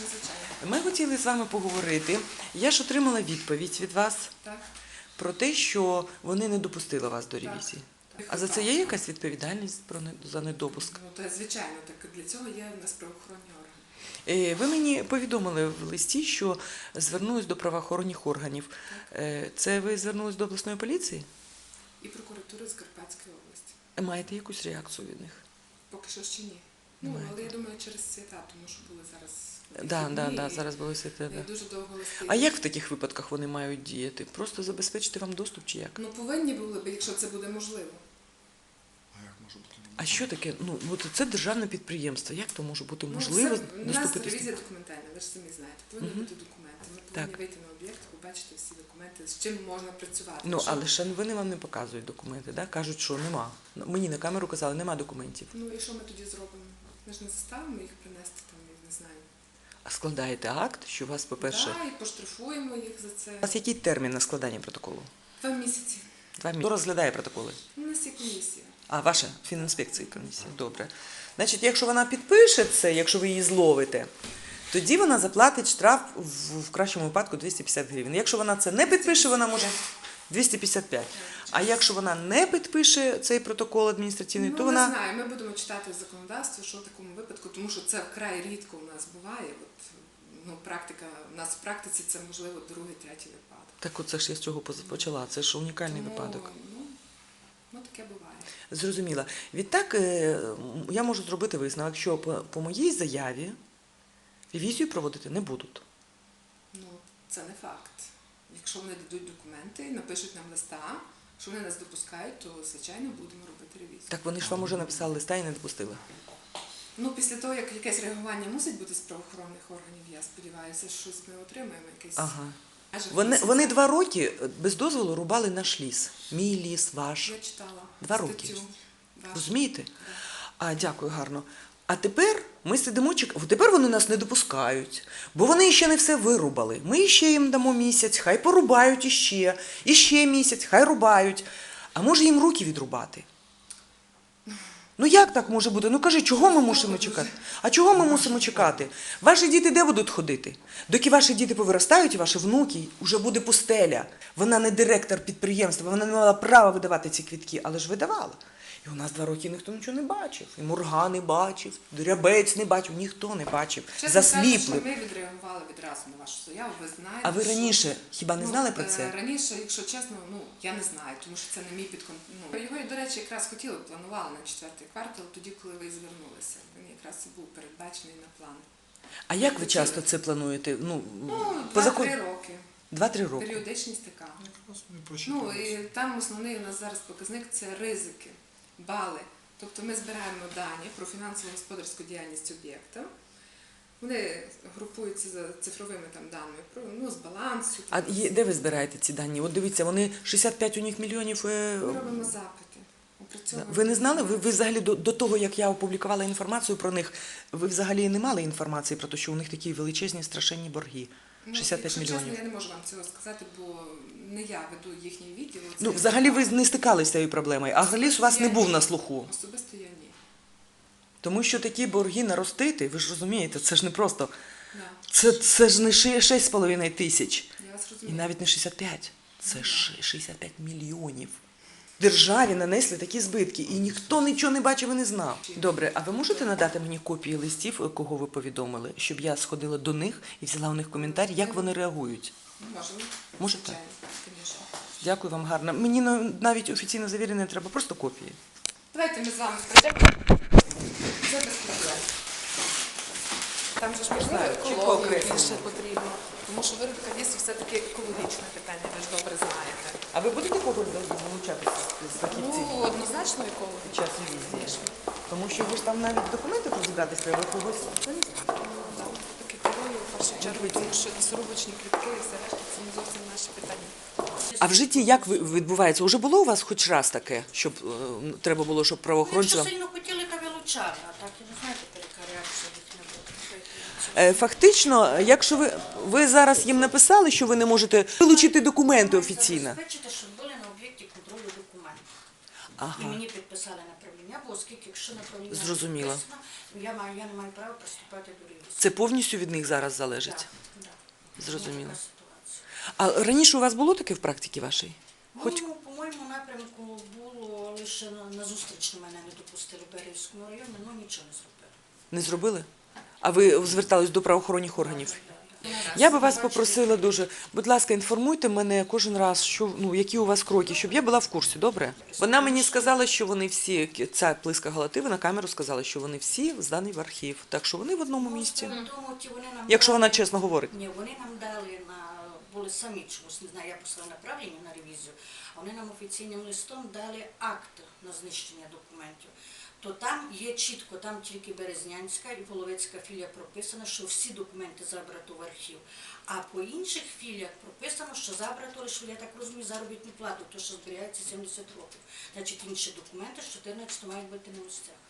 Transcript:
Безперечно, звичайно. Ми хотіли з вами поговорити. Я ж отримала відповідь від вас Так. про те, що вони не допустили вас до Так. ревізії. А за це є якась відповідальність про за недопуск? Ну, то звичайно, так для цього є в нас правоохоронні органи. Е, Ви мені повідомили в листі, що звернулись до правоохоронних органів. Е, Це ви звернулись до обласної поліції? І прокуратури Закарпатської області. Маєте якусь реакцію від них? Поки що ще ні. Ну, але я думаю, через свята, тому що були зараз. Да, да, да, зараз були святи. Да. Дуже довго листи. А як в таких випадках вони мають діяти? Просто забезпечити вам доступ чи як? Ну, повинні були б, якщо це буде можливо. А як може бути? А що таке? Ну от це державне підприємство. Як то може бути Ну, можливо у нас доступитись? ревізія документальна, ви ж самі знаєте. Повинні Мгм. бути документи. Ми повинні Так. вийти на об'єкт, побачити всі документи, з чим можна працювати. Ну Що- але ж вони вам не показують документи, да? кажуть, що нема. Мені на камеру казали, нема документів. Ну і що ми тоді зробимо? Ми ж не заставимо їх принести там, я не знаю. А складаєте акт, що у вас, по-перше, Да, і поштрафуємо їх за це. у вас який термін на складання протоколу? Два місяці. Два місяці. Хто розглядає протоколи? У нас є комісія. А, ваша фінінспекції комісія. Добре. Значить, якщо вона підпише це, якщо ви її зловите, тоді вона заплатить штраф в, в кращому випадку 250 гривень. Якщо вона це не підпише, вона може 255. А якщо вона не підпише цей протокол адміністративний, ну, то не знаю, ми будемо читати законодавство, що в такому випадку, тому що це вкрай рідко у нас буває. От, ну, практика, у нас в практиці це можливо другий, третій випадок. так оце ж я з цього почала. Це ж унікальний Тому, випадок. Ну, ну, таке буває. Зрозуміла. Відтак е, я можу зробити висновок, що по, по моїй заяві ревізію проводити не будуть. Ну, це не факт. Якщо вони дадуть документи, напишуть нам листа, що вони нас допускають, то звичайно будемо робити ревізію. Так вони ж вам уже написали листа і не допустили. Ну, після того, як якесь реагування мусить бути з правоохоронних органів, я сподіваюся, що ми отримаємо якесь. Ага. Вони, вони два роки без дозволу рубали наш ліс. Мій ліс, ваш. Я читала Два статтю роки. Розумієте? Да. А, дякую, гарно. А тепер ми сидимо чекаємо. Тепер вони нас не допускають, бо вони ще не все вирубали. Ми ще їм дамо місяць, хай порубають іще, іще місяць, хай рубають. А може їм руки відрубати? Ну як так може бути? Ну кажи, чого ми мусимо чекати? А чого ми мусимо чекати? Ваші діти де будуть ходити? Доки ваші діти повиростають, ваші внуки, вже буде пустеля. Вона не директор підприємства, вона не мала права видавати ці квітки, але ж видавала. І у нас два роки ніхто нічого не бачив. І Мурга не бачив, Дрябець не бачив, ніхто не бачив. Чесно Засліпли. кажучи, ми відреагували відразу на вашу заяву. Ви знаєте. А ви що- раніше хіба не Ну, знали про е, це? Раніше, якщо чесно, ну я не знаю, тому що це не мій підкон. Ну його, до речі, якраз хотіли, планували на четвертий квартал, тоді, коли ви звернулися. Він якраз і був передбачений на план. А як ви часто це плануєте? Ну, Ну, по два-три закону? роки. Два-три роки. Періодичність така. Ну і там основний у нас зараз показник це ризики, бали. Тобто ми збираємо дані про фінансово-господарську діяльність об'єкта. Вони групуються за цифровими там даними про ну з балансу. А там, є, де ви збираєте ці дані? От дивіться, вони 65 у них мільйонів. е, Ми робимо запити. опрацьовуємо Ви не знали? Ви, ви взагалі до, до того, як я опублікувала інформацію про них, ви взагалі не мали інформації про те, що у них такі величезні страшенні борги. Ну, 65 якщо мільйонів. Чесно, я не можу вам цього сказати, бо не я веду їхній відділ. це Ну, взагалі ви не стикалися з цією проблемою, а ліс у вас не був на слуху. Особисто я ні. Тому що такі борги наростити, ви ж розумієте, це ж не просто. Да. Це, це ж не ши- 6,5 тисяч. Я вас І розумію. навіть не 65. Це ши- 65 мільйонів. Державі нанесли такі збитки, і ніхто нічого не бачив і не знав. Добре, а ви можете надати мені копії листів, кого ви повідомили, щоб я сходила до них і взяла у них коментар, як вони реагують? Можемо. Можете? Дякую вам гарно. Мені навіть офіційно завірене не треба, просто копії. Давайте ми з вами пройдемо. Це без проблем. Там же ж можливо екологію більше потрібно. Тому що виробка лісу все-таки екологічне питання, ви ж добре знаєте. А ви будете когось залучатися з фахівців Ну, однозначно екологію. під час ревізії? Тому що ви ж там навіть документи розібратися треба когось. Так, екологію в першу чергу, тому що лісорубочні квітки і все решта це не зовсім наші питання. А в житті як ви- відбувається? Уже було у вас хоч раз таке, щоб е, треба було, щоб правоохоронці Якщо вам... сильно хотіли, то вилучали, а так і не знаєте, яка реакція їхня буде. Е, Фактично, якщо ви, ви зараз їм написали, що ви не можете вилучити документи офіційно. Забезпечити, щоб були на об'єкті контролю документи. Ага. І мені підписали направлення, бо оскільки якщо направлення Зрозуміла. підписано, я, маю, я не маю права приступати до ревізії. Це повністю від них зараз залежить. Так, так. Зрозуміло. Ну, така ситуація. А раніше у вас було таке в практиці вашій? Хоч Ну, по моєму напрямку було лише на, на зустріч мене не допустили в Берівському районі, ну нічого не зробили. не зробили? А ви звертались до правоохоронних органів? Я би вас попросила дуже, будь ласка, інформуйте мене кожен раз, що ну які у вас кроки, щоб я була в курсі. Добре? Вона мені сказала, що вони всі ця плиска галативи на камеру сказала, що вони всі здані в архів. Так що вони в одному місці. Якщо вона чесно говорить. Ні, вони нам дали на були самі чомусь, не знаю, я послала направлення на ревізію, а вони нам офіційним листом дали акт на знищення документів. То там є чітко, там тільки Березнянська і Половецька філія прописано, що всі документи забрато в архів. А по інших філіях прописано, що забрато лише, я так розумію, заробітну плату, то що зберігається 70 років. Значить, інші документи з 14 мають бути на місцях.